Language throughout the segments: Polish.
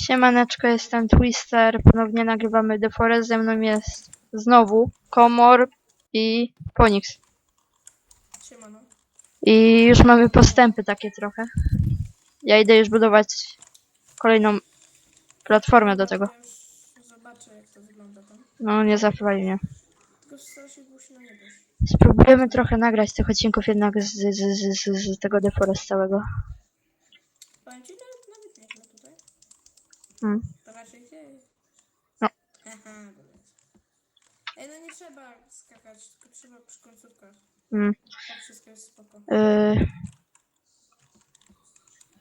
Siemaneczko, jestem Twister. Ponownie nagrywamy The Forest. Ze mną jest znowu Komor i Ponix. Siemano. I już mamy postępy takie trochę. Ja idę już budować kolejną platformę do tego. Już zobaczę jak to wygląda tam. No, nie zapewali mnie. Tylko strasznie głośno nie wiesz. Spróbujemy trochę nagrać tych odcinków jednak z, z, z, z, z tego The Forest całego. Powiem ci, nawet, nawet nie źle tutaj. Mm. To raczej ty. No. Haha, dobra. Ej, no nie trzeba skakać, tylko trzeba przy końcówkach. Mm. Tak wszystko jest spoko. Yy,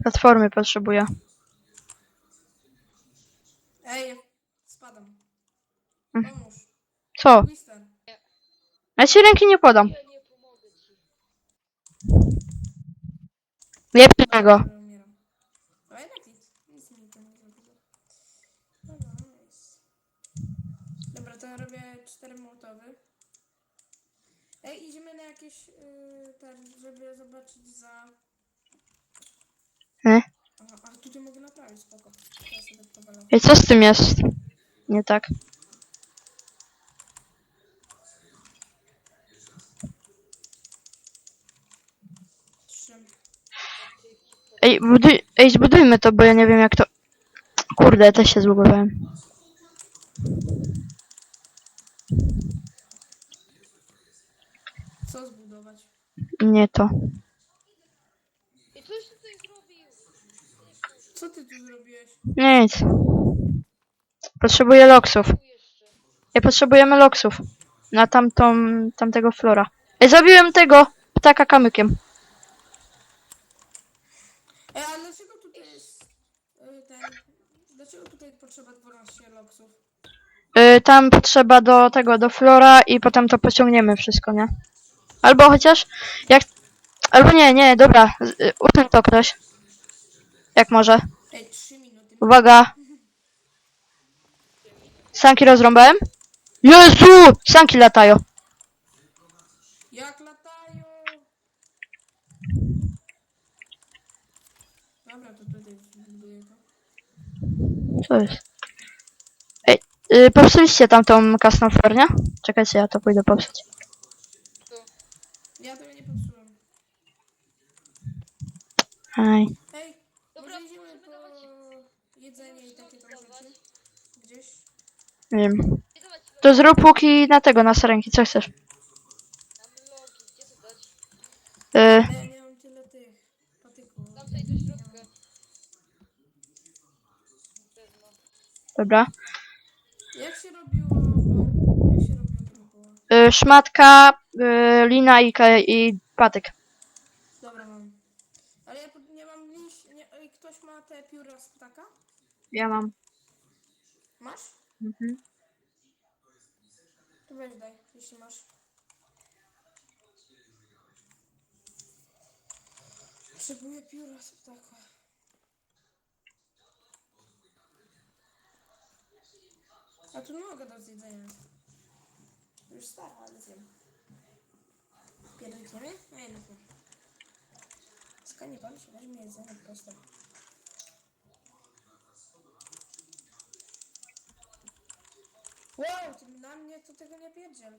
platformy potrzebuję. Ej, spadam. Mm. Pomóż. Co? Ja ci ręki nie podam. Lepszego. Dobra, umieram. A jednak nic. Nic mi to nie zrobiło. Dobra, nice. Dobra, to robię cztery mołtowy. Ej, idziemy na jakieś yy, ten, żeby zobaczyć za... E? Aha, ale tutaj mogę naprawić, spoko. Ja sobie powalę. Ej, co z tym jest? Nie tak. Trzy. Ej, buduj, ej, zbudujmy to, bo ja nie wiem jak to... Kurde, ja też się zbudowałem. Co zbudować? Nie to. I coś tutaj zrobił? Co ty tu zrobiłeś? Nic. Potrzebuję loksów. Tu jeszcze. Ej, potrzebujemy loksów. Na tamtą, tamtego flora. Ej, zabiłem tego ptaka kamykiem. Ej, ale dlaczego tutaj jest ten... Dlaczego tutaj potrzeba 12 loksów? Y, tam potrzeba do tego, do flora i potem to pociągniemy wszystko, nie? Albo chociaż, jak... Albo nie, nie, dobra. y, Usuń to ktoś. Jak może. Ej, 3 minuty. Uwaga. Sanki rozrąbałem? Jezu! Sanki latają. Jak latają! Dobra, to tutaj zbuduję to. Co jest? Yy, popsuliście tamtą kasną flor, nie? Czekajcie, ja to pójdę popsuć. Ja tego nie popsułem. Aj. Ej, Dobra, może idziemy możemy po dawać- jedzenie i takie tam rzeczy? Gdzieś? Nie wiem. Nie dawać logi. To zrób póki na tego, na sarenki, co chcesz? Mamy logi. Gdzie to dać? Yy, ja nie mam tyle tych patyków. Tam tutaj do środka. Pewno. dobra. Jak się robiło? Jak się robiło? Yy, szmatka, yy, lina i, ka- i patyk. Dobra, mam. Ale ja pod- nie mam liść. Nie, ej, ktoś ma te pióra z ptaka? Ja mam. Masz? Mhm. To weź daj, jeśli masz. Potrzebuję pióra z ptaka. A tu mogę do zjedzenia. Już stara, ale zjem. Pierdolniemy? No jednak nie. Skanie pan się weźmie jedzenie prosto. Wow, ty na mnie to tego nie pierdziel.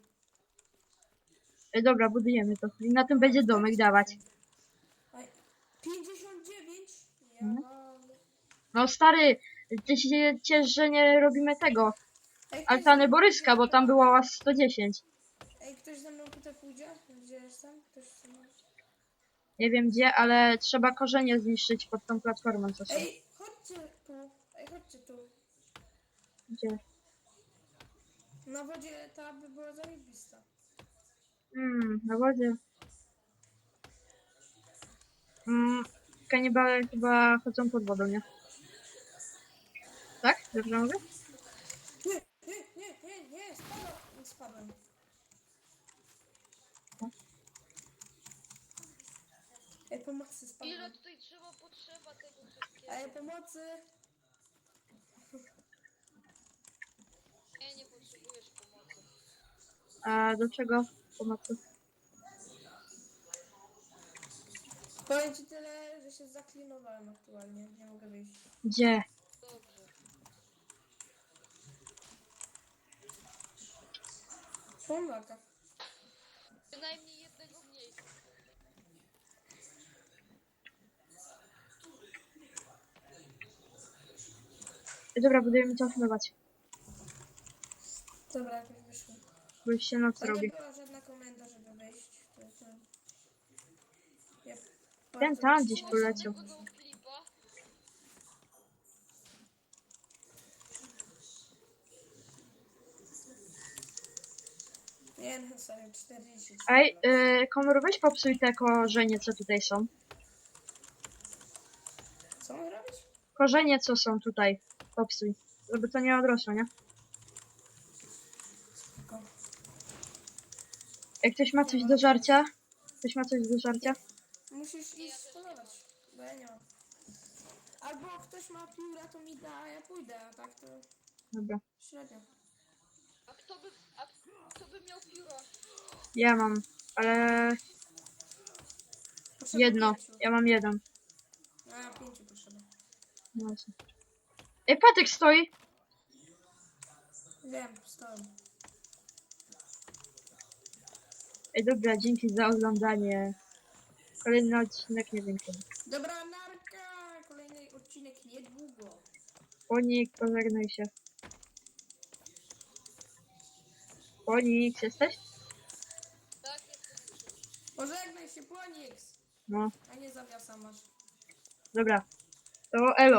Dobra, budujemy to. I na tym będzie domek dawać. Aj, 59? Ja Mhm. mam... No stary, ty się ciesz, że nie robimy tego. Ej, ktoś Altany Boryska, bo tam była aż 110. Ej, ktoś ze mną tutaj pójdzie? Gdzie jestem? Ktoś ze mną... Nie wiem gdzie, ale trzeba korzenie zniszczyć pod tą platformą, co są. Ej, chodźcie tu. Ej, chodźcie tu. Gdzie? Na wodzie ta by była zajebista. Mm, na wodzie. Mm, kanibale chyba chodzą pod wodą, nie? Tak? Dobrze mówię? Ej, pomocy spadłem. Ile tutaj trzeba potrzeba tego wszystkiego? Ej, pomocy! Nie, nie potrzebujesz pomocy. A do czego pomocy? Powiem ci tyle, że się zaklinowałem aktualnie. Nie mogę wyjść. Gdzie? Dobrze. Pomaka. Przynajmniej Dobra, budujemy co budować, Dobra, jakoś wyszło. bo już się noc To robi. nie była żadna komenda, żeby wejść. To, to... Ja Ten bardzo tam gdzieś poleciał. Do klipa. Nie, no sorry, 40. Ej, yy, Konor, weź popsuj te korzenie, co tutaj są. Co mam robić? Korzenie, co są tutaj, popsuj. Żeby to nie odrosło, nie? Jak ktoś ma coś do żarcia, ktoś ma coś do żarcia? Musisz iść polować, bo ja nie mam. Albo ktoś ma pióra, to mi da, a ja pójdę, a tak to Dobra. średnio. A kto by, a kto by miał pióro? Ja mam, ale jedno. Ja mam jeden. A, pięciu potrzeba. No właśnie. Ej, Patek stoi! Wiem, stałem. Ej, dobra, dzięki za oglądanie. Kolejny odcinek nie wiem kiedy. Dobra, narka! Kolejny odcinek niedługo. Ponik, pożegnaj się. Ponik, jesteś? Tak, jestem. Pożegnaj się, Płonix! No, A nie zawiasa masz. dobra. To elo.